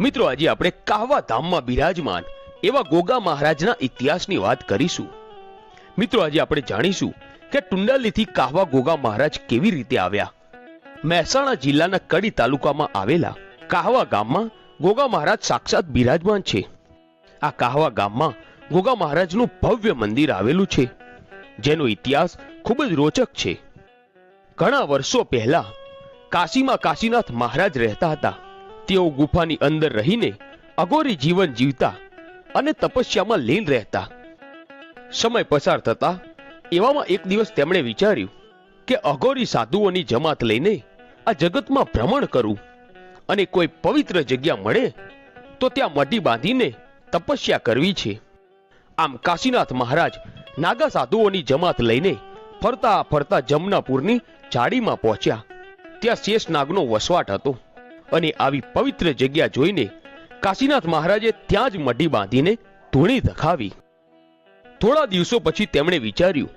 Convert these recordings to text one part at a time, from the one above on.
મિત્રો, આજે આપણે કાહવા ધામમાં બિરાજમાન એવા ગોગા મહારાજના ઇતિહાસની વાત કરીશું. મિત્રો, આજે આપણે જાણીશું કે ટુંડાલીથી કાહવા ગોગા મહારાજ કેવી રીતે આવ્યા. મહેસાણા જિલ્લાના કડી તાલુકામાં આવેલા કાહવા ગામમાં ગોગા મહારાજ સાક્ષાત બિરાજમાન છે. આ કાહવા ગામમાં ગોગા મહારાજનું ભવ્ય મંદિર આવેલું છે, જેનો ઇતિહાસ ખૂબ જ રોચક છે. ઘણા વર્ષો પહેલા કાશીમાં કાશીનાથ મહારાજ રહેતા હતા. તેઓ ગુફાની અંદર રહીને અઘોરી જીવન જીવતા અને તપસ્યામાં લીન રહેતા. સમય પસાર થતા એવામાં એક દિવસ તેમણે વિચાર્યું કે અઘોરી સાધુઓની જમાત લઈને આ જગતમાં ભ્રમણ કરું અને કોઈ પવિત્ર જગ્યા મળે તો ત્યાં મઢી બાંધીને તપસ્યા કરવી છે. આમ કાશીનાથ મહારાજ નાગા સાધુઓની જમાત લઈને ફરતા ફરતા જમનાપુરની જાડીમાં પહોંચ્યા. ત્યાં શેષ નાગનો વસવાટ હતો. અને આવી પવિત્ર જગ્યા જોઈને કાશીનાથ મહારાજે ત્યાં જ મઢી બાંધીને ધૂણી ધખાવી થોડા દિવસો પછી તેમણે વિચાર્યું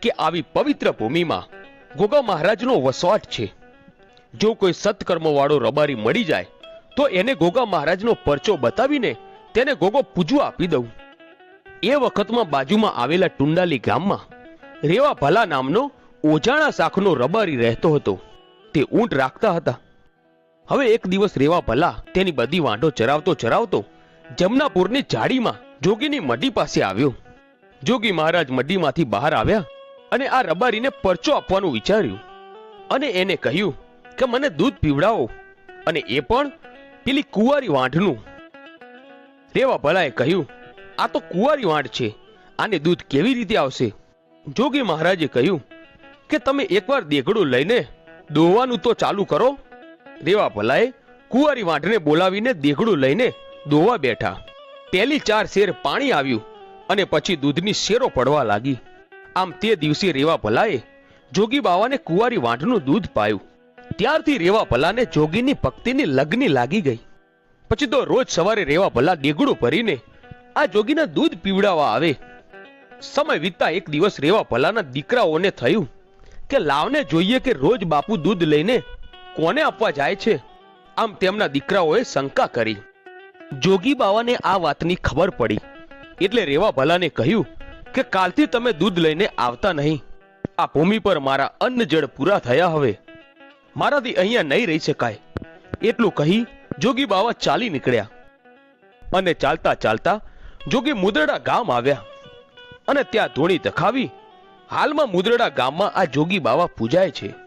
કે આવી પવિત્ર ભૂમિમાં ગોગા મહારાજનો વસવાટ છે. જો કોઈ સત્કર્મવાળો રબારી મળી જાય, તો એને ગોગા મહારાજનો પરચો બતાવીને તેને ગોગો પૂજવા આપી દઉં. એ વખતમાં બાજુમાં આવેલા ટુંડાલી ગામમાં રેવા ભલા નામનો ઓજાણા શાખનો રબારી રહેતો હતો. તે ઊંટ રાખતા હતા. હવે એક દિવસ રેવા ભલા તેની બધી વાંઢો ચરાવતો ચરાવતો જમનાપુરની જાડીમાં જોગીની મઢી પાસે આવ્યો. જોગી મહારાજ મઢીમાંથી બહાર આવ્યા અને આ રબારીને પરચો આપવાનું વિચાર્યું અને એને કહ્યું કે મને દૂધ પીવડાવો અને એ પણ પેલી કુંવારી વાંઢનું. રેવા ભલાએ કહ્યું, આ તો કુંવારી વાંઢ છે, આને દૂધ કેવી રીતે આવશે? જોગી મહારાજે કહ્યું કે તમે એકવાર દેગડું લઈને દોવાનું તો ચાલુ કરો રેવા ભલાએ કુંવારી વાંઢને બોલાવીને દેઘડું લઈને દોવા બેઠા. પહેલી ચાર શેર પાણી આવ્યું અને પછી દૂધની શેરો પડવા લાગી. આમ તે દિવસે રેવા ભલાએ જોગી બાવાને કુંવારી વાંઢનું દૂધ પાયું. ત્યારથી રેવા ભલાને જોગીની ભક્તિની લગ્ની લાગી ગઈ. પછી તો રોજ સવારે રેવા ભલા દેગડું ભરીને આ જોગીને દૂધ પીવડાવવા આવે. સમય વીતતા એક દિવસ રેવા ભલાના દીકરાઓને થયું કે લાવને જોઈએ કે રોજ બાપુ દૂધ લઈને કોને આપવા જાય છે? આમ તેમના દીકરાઓએ શંકા કરી. જોગી બાવાને આ વાતની ખબર પડી. એટલે રેવા ભલાને કહ્યું કે કાલથી તમે દૂધ લઈને આવતા નહીં. આ ભૂમિ પર મારા અન્ન જળ પૂરા થયા હવે. મારાથી અહીંયા નહીં રહી શકાય. એટલું કહી જોગી બાવા ચાલી નીકળ્યા. અને ચાલતા ચાલતા જોગી મુદરડા ગામ આવ્યા. અને ત્યાં ધોણી દખાવી હાલમાં મુદરડા ગામમાં આ જોગી બાવા પૂજાય છે.